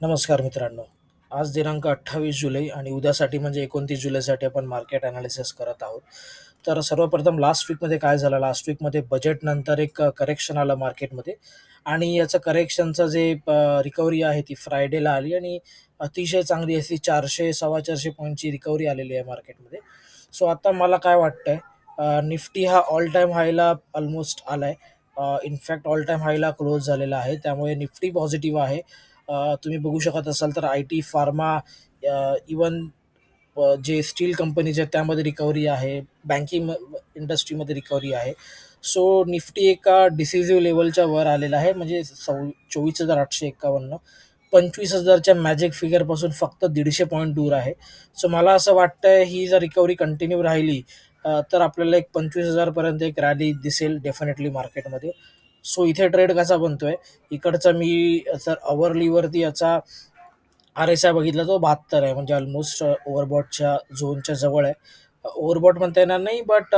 नमस्कार मित्रांनो. आज दिनांक 28 जुलै आणि उद्यासाठी म्हणजे 29 जुलैसाठी आपण मार्केट ॲनालिसिस करत आहोत. तर सर्वप्रथम लास्ट वीकमध्ये काय झालं, लास्ट वीकमध्ये बजेटनंतर एक करेक्शन आलं मार्केटमध्ये आणि याचं करेक्शनचं जे रिकव्हरी आहे ती फ्रायडेला आली आणि अतिशय चांगली अशी 400 450 पॉइंटची रिकव्हरी आलेली आहे मार्केटमध्ये. सो आता मला काय वाटतंय आहे निफ्टी हा ऑल टाईम हायला ऑलमोस्ट आला आहे इनफॅक्ट ऑल टाईम हायला क्लोज झालेला आहे. त्यामुळे निफ्टी पॉझिटिव्ह आहे. तुम्ही बघू शकत असाल तर आय-टी, फार्मा इवन जे स्टील कंपनीज आहेत त्यामध्ये रिकव्हरी आहे. बँकिंग इंडस्ट्रीमध्ये रिकव्हरी आहे. सो निफ्टी एका डिसिजिव्ह लेवलच्या वर आलेला आहे. म्हणजे सौ 24,851 25,000च्या मॅजिक फिगरपासून फक्त दीडशे पॉईंट दूर आहे. सो मला असं वाटतंय ही जर रिकव्हरी कंटिन्यू राहिली तर आपल्याला एक पंचवीस हजारपर्यंत एक रॅली दिसेल डेफिनेटली मार्केटमध्ये. सो इथे ट्रेड कसा बनतोय, इकडचा मी जर अवरलीवरती याचा आर-एस-आय बघितला तो 72 आहे. म्हणजे ऑलमोस्ट ओव्हरबॉटच्या झोनच्या जवळ आहे. Uh, ओव्हरबॉट म्हणता येणार नाही but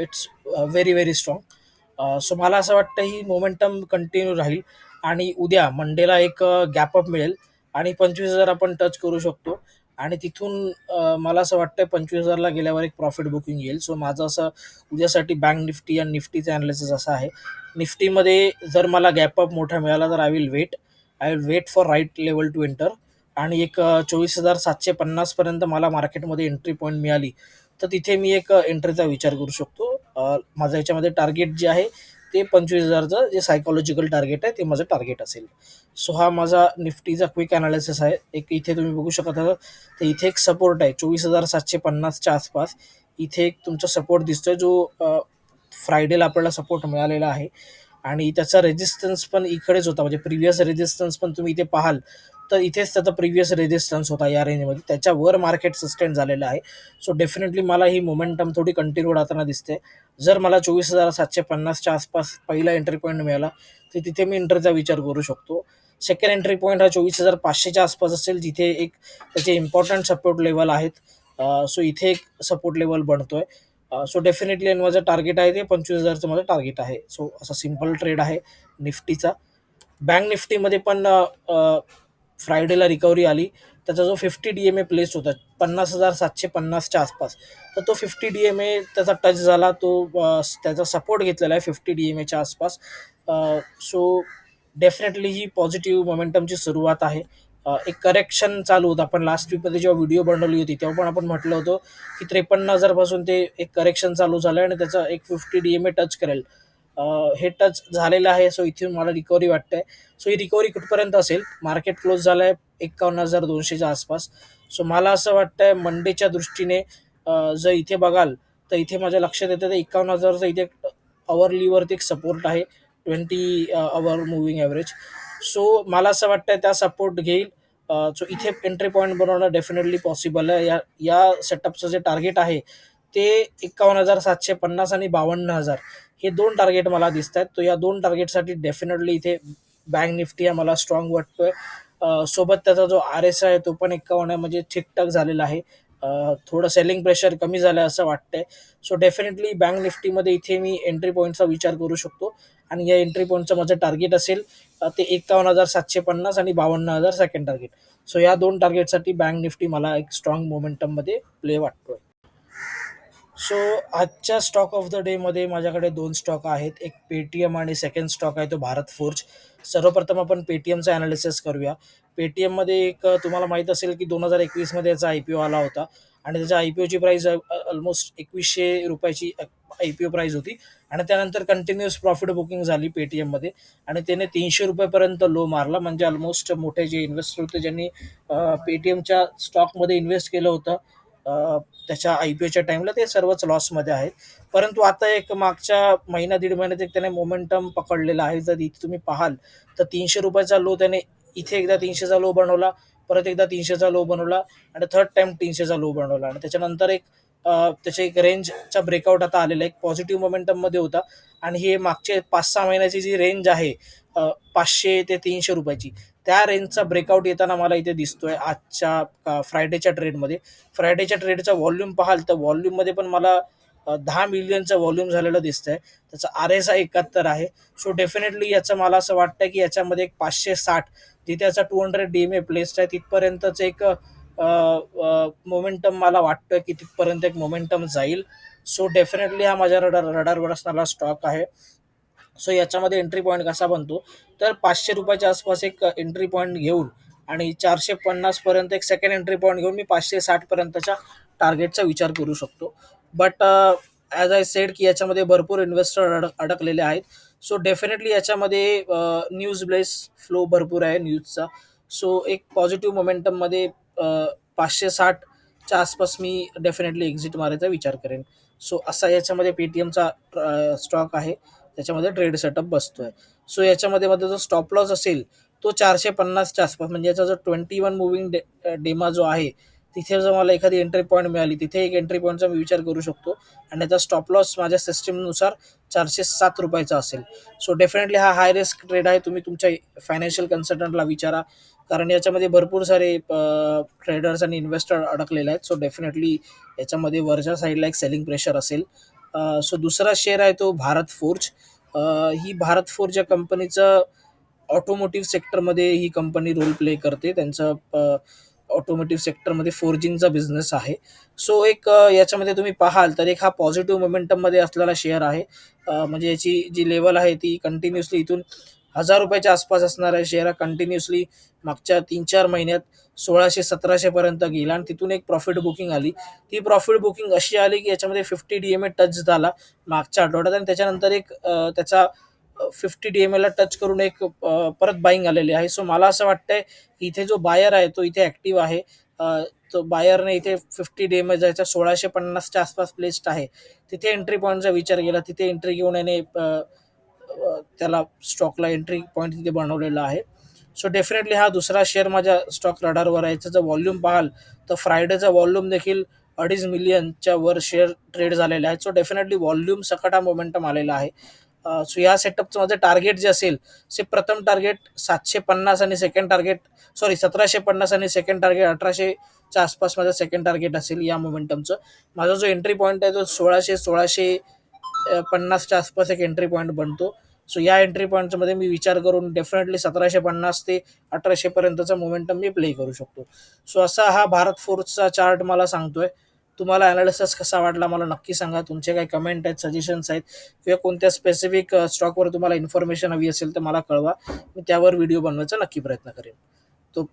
it's very, very strong. So मला असं वाटतं ही मोमेंटम कंटिन्यू राहील आणि उद्या मंडेला एक uh, गॅपअप मिळेल आणि 25,000 आपण टच करू शकतो आणि तिथून अ, मला असं वाटतंय 25,000ला गेल्यावर एक प्रॉफिट बुकिंग येईल. सो माझं असं उद्यासाठी बँक निफ्टी आणि निफ्टीचं एनालिसिस असं आहे. निफ्टीमध्ये जर मला गॅप अप मोठा मिळाला तर I will wait. I will wait for right level to enter आणि एक अ, 24,750 पर्यंत मला मार्केटमध्ये एंट्री पॉईंट मिळाली, तर तिथे मी एक अ, एंट्रीचा विचार करू शकतो. अ, माझं याच्यामध्ये टार्गेट जे आहे ते 25,000चं जे सायकोलॉजिकल टार्गेट आहे ते माझं टार्गेट असेल. सो हा माझा निफ्टीचा क्विक अनालिसिस आहे. एक इथे तुम्ही बघू शकत आहात तर इथे एक सपोर्ट आहे 24,750च्या आसपास. इथे एक तुमचा सपोर्ट दिसतोय जो फ्रायडेला आपल्याला सपोर्ट मिळालेला आहे आणि त्याचा रेजिस्टन्स पण इकडेच होता. म्हणजे प्रिव्हियस रेझिस्टन्स पण तुम्ही इथे पाहाल, तर इथेच त्याचा प्रिव्हियस रेझिस्टन्स होता या रेंजमध्ये. त्याच्यावर मार्केट सस्टेन झालेलं आहे. सो डेफिनेटली मला ही मोमेंटम थोडी कंटिन्यू राहताना दिसते. जर मला 24,750च्या आसपास पहिला एंट्री पॉईंट मिळाला, तर तिथे मी एंट्रीचा विचार करू शकतो. सेकंड एंट्री पॉईंट हा 24,500च्या आसपास असेल, जिथे एक त्याचे इम्पॉर्टंट सपोर्ट लेवल आहेत. सो इथे एक सपोर्ट लेवल बनतोय. आहे सो डेफिनेटली आणि माझं टार्गेट आहे ते 25,000चं माझं टार्गेट आहे. सो असा सिंपल ट्रेड आहे निफ्टीचा. बँक निफ्टीमध्ये पण फ्रायडेला रिकव्हरी आली. त्याचा जो 50 डी-एम-ए प्लेस होता 50,750च्या आसपास, तर तो 50 डी-एम-ए त्याचा टच झाला. तो त्याचा सपोर्ट घेतलेला आहे 50 डी-एम-एच्या आसपास. सो डेफिनेटली ही पॉझिटिव्ह मोमेंटमची सुरुवात आहे. एक करेक्शन चालू होतं. आपण लास्ट वीकमध्ये जेव्हा व्हिडिओ बनवली होती, तेव्हा पण आपण म्हटलं होतं, की त्रेपन्न हजारपासून ते एक करेक्शन चालू झालं आणि त्याचा एक 50 डी-एम-ए टच करेल. हे टच झालेलं आहे. सो इथून मला रिकव्हरी वाटते. सो ही रिकव्हरी कुठपर्यंत असेल? मार्केट क्लोज झालं आहे 51,200च्या आसपास. सो मला असं वाटतंय मंडेच्या दृष्टीने जर इथे बघाल, तर इथे माझ्या लक्षात येतं ते 51,000चं इथे अवरलीवरती एक सपोर्ट आहे. Twenty hour moving average so मला असं वाटतंय त्या सपोर्ट घेईल. सो इथे एंट्री पॉईंट बनवणं डेफिनेटली पॉसिबल आहे. या या सेटअपचं जे टार्गेट आहे, ते 51,750 आणि 52,000 हे दोन टार्गेट मला दिसत आहेत तर या दोन टार्गेटसाठी डेफिनेटली इथे बँक निफ्टी हा मला स्ट्राँग वाटतोय. सोबत त्याचा जो आर एस आहे तो पण 51 आहे म्हणजे ठीकठाक झालेला आहे. थोडं सेलिंग प्रेशर कमी झालं आहे असं वाटतंय. सो डेफिनेटली बँक निफ्टीमध्ये इथे मी एंट्री पॉईंटचा विचार करू शकतो आणि या एंट्री पॉईंटचं माझं टार्गेट असेल ते एकावन्न हजार सातशे पन्नास आणि 52,000 सेकंड टार्गेट. सो या दोन टार्गेटसाठी बँक निफ्टी मला एक स्ट्राँग मोमेंटममध्ये प्ले वाटतोय. सो आजच्या स्टॉक ऑफ द डेमध्ये माझ्याकडे दोन स्टॉक आहेत. एक पेटीएम आणि सेकंड स्टॉक आहे तो भारत फोर्ज. सर्वप्रथम आपण पेटीएमचं ॲनालिसिस करूया. पेटीएममध्ये एक तुम्हाला माहीत असेल की दोन हजार एकवीसमध्ये याचा आय-पी-ओ आला होता आणि त्याच्या आय-पी-ओची प्राईस ऑलमोस्ट एकवीसशे रुपयाची आय-पी-ओ प्राईस होती आणि त्यानंतर कंटिन्यूअस प्रॉफिट बुकिंग झाली पेटीएममध्ये आणि त्याने तीनशे रुपयापर्यंत लो मारला. म्हणजे ऑलमोस्ट मोठे जे इन्व्हेस्टर होते ज्यांनी पेटीएमच्या स्टॉकमध्ये इन्व्हेस्ट केलं होतं त्याच्या आय-पी-ओच्या टाईमला ते सर्वच लॉसमध्ये आहेत. परंतु आता एक मागच्या महिना दीड महिन्यात एक त्याने मोमेंटम पकडलेला आहे. जर इथे तुम्ही पाहाल, तर तीनशे रुपयाचा लो त्याने इथे एकदा 300चा लो बनवला, परत एकदा 300चा लो बनवला आणि थर्ड टाईम 300चा लो बनवला आणि त्याच्यानंतर एक त्याच्या एक रेंजचा ब्रेकआउट आता आलेला एक पॉझिटिव्ह मोमेंटममध्ये होता आणि हे मागचे 5-6 महिन्याची जी रेंज आहे पाचशे ते तीनशे रुपयाची त्या रेंजचा ब्रेकआउट येताना मला इथे दिसतोय आजच्या फ्रायडेच्या ट्रेडमध्ये. फ्रायडेच्या ट्रेडचा व्हॉल्यूम पाहाल, तर व्हॉल्यूममध्ये पण मला दहा मिलियनचं व्हॉल्यूम झालेलं दिसतंय. त्याचा आर-एस-आय 71 आहे. सो डेफिनेटली याचं मला असं वाटतं की याच्यामध्ये एक 560 जिथे त्याचा two hundred D M A placed आहे तिथपर्यंतच एक मोमेंटम मला वाटतं की तिथपर्यंत एक मोमेंटम जाईल सो डेफिनेटली हा माझ्या रडार रडारवर असणारा स्टॉक आहे सो याच्यामध्ये एंट्री पॉईंट कसा बनतो? तर पाचशे रुपयाच्या आसपास एक एंट्री पॉईंट घेऊन आणि चारशे पन्नासपर्यंत एक सेकंड एंट्री पॉईंट घेऊन मी पाचशे साठपर्यंतच्या टार्गेटचा विचार करू शकतो. बट ॲज आय सेड की याच्यामध्ये भरपूर इन्व्हेस्टर अडक अडकलेले आहेत. सो डेफिनेटली याच्यामध्ये न्यूज बेस फ्लो भरपूर आहे न्यूजचा सो एक पॉझिटिव्ह मोमेंटममध्ये uh, पाचशे साठच्या आसपास मी डेफिनेटली एक्झिट मारायचा विचार करेन. सो असा याच्यामध्ये पेटीएमचा स्टॉक uh, आहे. त्याच्यामध्ये ट्रेड सेटअप बसतोय. सो याच्यामध्ये मध्ये जो स्टॉप लॉस असेल तो चारशे पन्नासच्या आसपास म्हणजे याचा जो ट्वेंटी वन मुव्हिंग डे डेमा जो आहे तिथे जर मला एखादी एंट्री पॉईंट मिळाली तिथे एक एंट्री पॉईंटचा मी विचार करू शकतो. आणि त्याचा स्टॉप लॉस माझ्या सिस्टीमनुसार चारशे सात रुपयाचा असेल. सो डेफिनेटली हा हाय रिस्क ट्रेड आहे तुम्ही तुमच्या फायनान्शियल कन्सल्टंटला विचारा. कारण याच्यामध्ये भरपूर सारे ट्रेडर्स आणि इन्व्हेस्टर अडकलेले आहेत. सो डेफिनेटली याच्यामध्ये वरच्या साईडला एक सेलिंग प्रेशर असेल. सो दुसरा शेअर आहे तो भारत फोर्ज ही भारत फोर्ज या कंपनीचं ऑटोमोटिव्ह सेक्टरमध्ये ही कंपनी रोल प्ले करते. त्यांचं ऑटोमोटिव्ह सेक्टरमध्ये फोर्जिंगचा बिझनेस आहे. सो एक याच्यामध्ये तुम्ही पाहाल तर एक हा पॉझिटिव्ह मोमेंटममध्ये असलेला शेअर आहे. म्हणजे याची जी लेवल आहे ती कंटिन्युअसली इथून हजार रुपयाच्या आसपास असणारा शेअर हा कंटिन्युअसली मागच्या तीन चार महिन्यात सोळाशे सतराशेपर्यंत गेला आणि तिथून एक प्रॉफिट बुकिंग आली. ती प्रॉफिट बुकिंग अशी आली की याच्यामध्ये fifty D M A touch झाला मागच्या आठवड्यात आणि त्याच्यानंतर एक त्याचा फिफ्टी डी एम एला टच करून एक परत बाईंग आलेली आहे. सो मला असं वाटतंय की इथे जो बायर आहे तो इथे ॲक्टिव्ह आहे. तो बायरने इथे फिफ्टी डी एम ए जायचा सोळाशे पन्नासच्या आसपास प्लेस्ड आहे. तिथे एंट्री पॉईंटचा विचार केला. तिथे एंट्री घेऊन याने त्याला स्टॉकला एंट्री पॉईंट तिथे बनवलेला आहे. सो डेफिनेटली हा दुसरा शेअर माझ्या स्टॉक रडारवर आहे. जर वॉल्यूम पाहाल तर फ्रायडेचा वॉल्यूम देखील अडीच मिलियनच्या वर शेअर ट्रेड झालेले आहेत सो डेफिनेटली व्हॉल्यूम सकट मोमेंटम आलेला आहे. सो या सेटअपचं माझं टार्गेट जे असेल ते प्रथम टार्गेट सातशे पन्नास आणि सेकंड टार्गेट सॉरी सतराशे पन्नास आणि सेकंड टार्गेट अठराशेच्या आसपास माझं सेकंड टार्गेट असेल या मोमेंटमचं माझा जो एंट्री पॉईंट आहे तो सोळाशे सोळाशे पन्नासच्या आसपास एक एंट्री पॉईंट बनतो. सो या एंट्री पॉईंटमध्ये मी विचार करून डेफिनेटली सतराशे पन्नास ते अठराशेपर्यंतचा मोमेंटम मी प्ले करू शकतो. सो असा हा भारत फोर्सचा चार्ट मला सांगतोय. तुम्हाला अनालिसिस कसा वाटला मला नक्की सांगा. तुमचे काही कमेंट आहेत सजेशन्स आहेत किंवा कोणत्या स्पेसिफिक स्टॉकवर तुम्हाला इन्फॉर्मेशन हवी असेल तर मला कळवा. मी त्यावर व्हिडिओ बनवायचा नक्की प्रयत्न करेन. तो